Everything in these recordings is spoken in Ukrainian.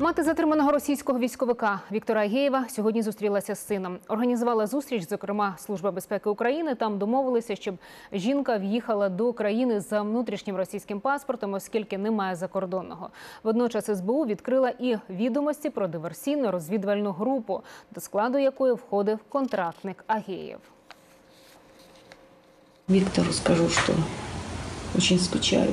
Мати затриманого російського військовика Віктора Агєєва сьогодні зустрілася з сином. Організувала зустріч, зокрема Служба безпеки України. Там домовилися, щоб жінка в'їхала до країни за внутрішнім російським паспортом, оскільки немає закордонного. Водночас СБУ відкрила і відомості про диверсійну розвідувальну групу, до складу якої входив контрактник Агєєв. Виктору скажу, что очень скучаю.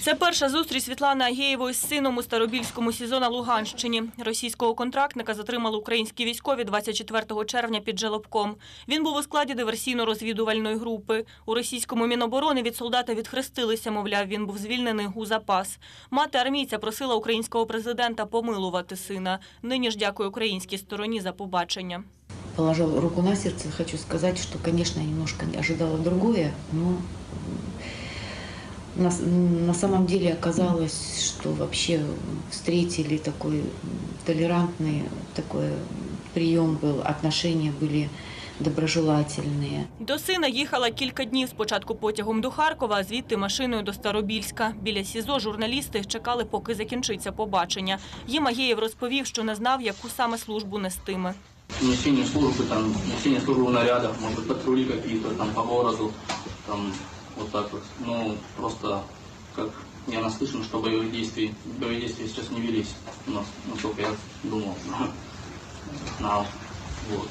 Це перша зустріч Світлани Агєєвої з сином у Старобільському СІЗО на Луганщині. Російського контрактника затримали українські військові 24 червня під Желобком. Він був у складі диверсійно-розвідувальної групи. У російському Міноборони від солдата відхрестилися, мовляв, він був звільнений у запас. Мати армійця просила українського президента помилувати сина. Нині ж дякує українській стороні за побачення. Положил руку на сердце, хочу сказать, что, конечно, я немножко не ожидала другое, но на, на самом деле оказалось, что вообще встретили такой толерантный такой прием был, отношения были доброжелательные. До сина їхала кілька днів спочатку потягом до Харкова, а звідти машиною до Старобільська. Біля СІЗО журналісти чекали, поки закінчиться побачення. Їм Агєєв розповів, що не знав, яку саме службу нестиме. несение службы, там, несение службы в нарядах, может быть, патрули какие-то там по городу, там, вот так вот. Ну, просто, как я наслышан, что боевых действий, боевые действия сейчас не велись у нас, насколько я думал, знал, вот.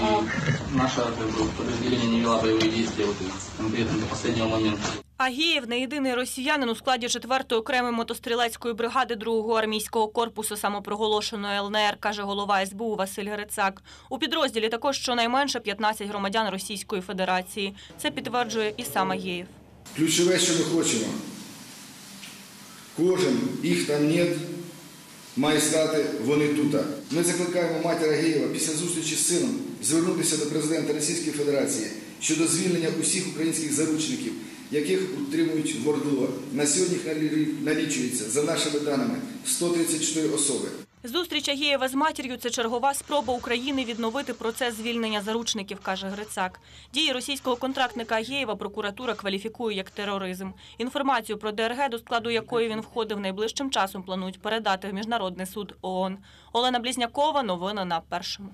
И наша как бы, подразделение не вела боевые действия вот, конкретно до последнего момента. Агієв не єдиний росіянин у складі 4-ї окремої мотострілецької бригади 2-го армійського корпусу самопроголошеної ЛНР, каже голова СБУ Василь Грицак. У підрозділі також щонайменше 15 громадян Російської Федерації. Це підтверджує і сам Агієв. Ключове, що ми хочемо. Кожен, їх там нет, має стати вони тут. Ми закликаємо матір Агієва після зустрічі з сином звернутися до президента Російської Федерації щодо звільнення усіх українських заручників, яких утримують в ОРДЛО. На сьогодні налічується, за нашими даними, 134 особи. Зустріч Агієва з матір'ю – це чергова спроба України відновити процес звільнення заручників, каже Грицак. Дії російського контрактника Агієва прокуратура кваліфікує як тероризм. Інформацію про ДРГ, до складу якої він входив, найближчим часом планують передати в Міжнародний суд ООН. Олена Блізнякова, новини на Першому.